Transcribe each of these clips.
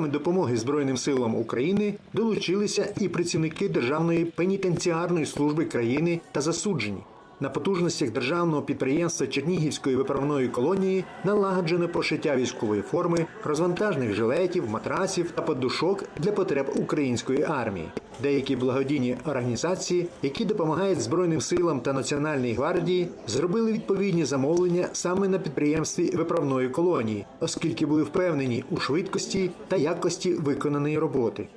допомоги Збройним силам України долучилися і працівники Державної пенітенціарної служби країни та засуджені. На потужностях державного підприємства Чернігівської виправної колонії налагоджено пошиття військової форми, розвантажних жилетів, матрасів та подушок для потреб української армії. Деякі благодійні організації, які допомагають Збройним силам та Національній гвардії, зробили відповідні замовлення саме на підприємстві виправної колонії, оскільки були впевнені у швидкості та якості виконаної роботи.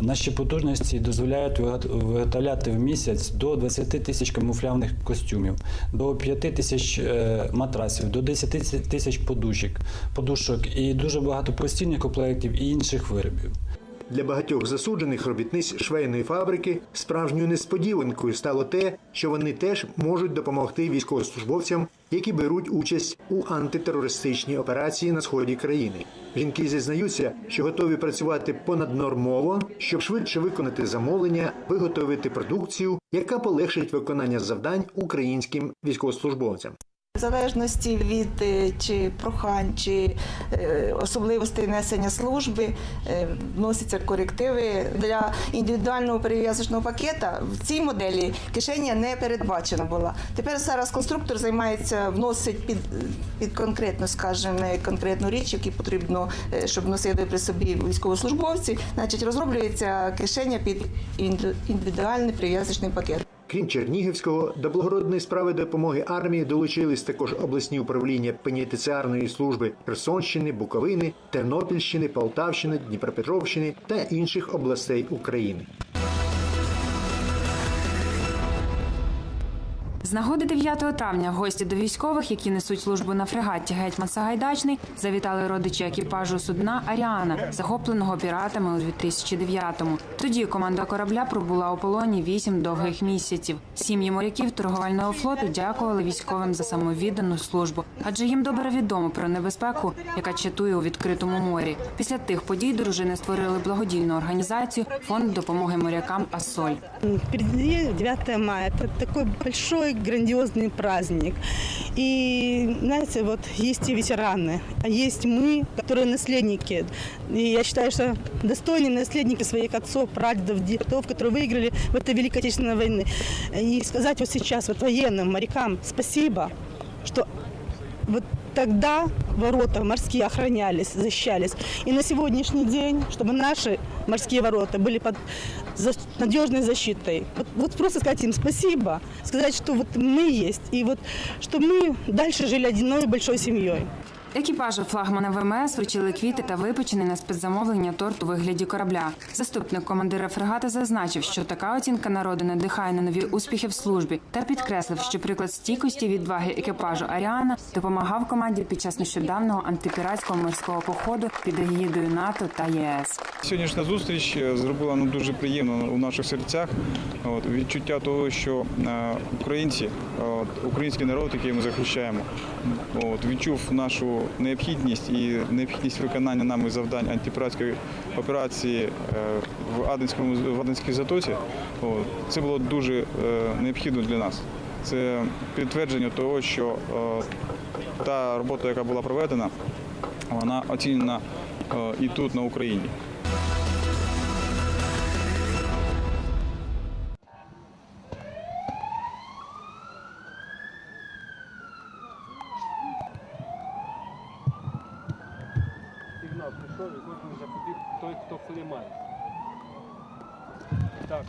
Наші потужності дозволяють виготовляти в місяць до 20 тисяч камуфляжних костюмів, до 5 тисяч е, матрасів, до 10 тисяч подушок, подушок і дуже багато постільних комплектів і інших виробів. Для багатьох засуджених робітниць швейної фабрики справжньою несподіванкою стало те, що вони теж можуть допомогти військовослужбовцям, які беруть участь у антитерористичній операції на сході країни. Жінки зізнаються, що готові працювати понаднормово, щоб швидше виконати замовлення, виготовити продукцію, яка полегшить виконання завдань українським військовослужбовцям. В залежності від е, чи прохань, чи е, особливостей несення служби е, вносяться корективи для індивідуального перев'язочного пакета. В цій моделі кишеня не передбачена була. Тепер зараз конструктор займається, вносить під, під конкретно, скажімо, конкретну річ, яку потрібно, щоб носили при собі військовослужбовці. Значить, розроблюється кишеня під індивідуальний перев'язочний пакет. Крім Чернігівського, до благородної справи допомоги армії долучились також обласні управління пенітенціарної служби Херсонщини, Буковини, Тернопільщини, Полтавщини, Дніпропетровщини та інших областей України. З нагоди 9 травня гості до військових, які несуть службу на фрегаті Гетьман Сагайдачний, завітали родичі екіпажу судна Аріана, захопленого піратами у 2009-му. Тоді команда корабля пробула у полоні 8 довгих місяців. Сім'ї моряків торговельного флоту дякували військовим за самовіддану службу, адже їм добре відомо про небезпеку, яка чатує у відкритому морі. Після тих подій дружини створили благодійну організацію фонд допомоги морякам Асоль. Впереди 9 мая. Это такой большой, грандиозный праздник. И, знаете, вот есть и ветераны, а есть мы, которые наследники. И я считаю, что достойные наследники своих отцов, прадедов, дедов, которые выиграли в этой Великой Отечественной войны. И сказать вот сейчас вот военным, морякам спасибо, что вот тогда ворота морские охранялись, защищались. И на сегодняшний день, чтобы наши морские ворота были под за- надежной защитой. Вот, вот просто сказать им спасибо, сказать, что вот мы есть, и вот что мы дальше жили одной большой семьей. Екіпажу флагмана ВМС вручили квіти та випечений на спецзамовлення торт у вигляді корабля. Заступник командира фрегати зазначив, що така оцінка народу надихає на нові успіхи в службі та підкреслив, що приклад стійкості відваги екіпажу Аріана допомагав команді під час нещодавнього антипіратського морського походу під егідою НАТО та ЄС. Сьогоднішня зустріч е, зробила ну, дуже приємно у наших серцях. От, відчуття того, що е, українці, от, український народ, який ми захищаємо, от, відчув нашу необхідність і необхідність виконання нами завдань антипіратської операції е, в Аденському в Аденській затоці. Це було дуже е, необхідно для нас. Це підтвердження того, що е, та робота, яка була проведена, вона оцінена і тут, на Україні. прийшов і кожному заплатив той, хто хлимає. Так.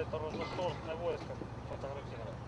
это разношерстное войско. Фотографировать.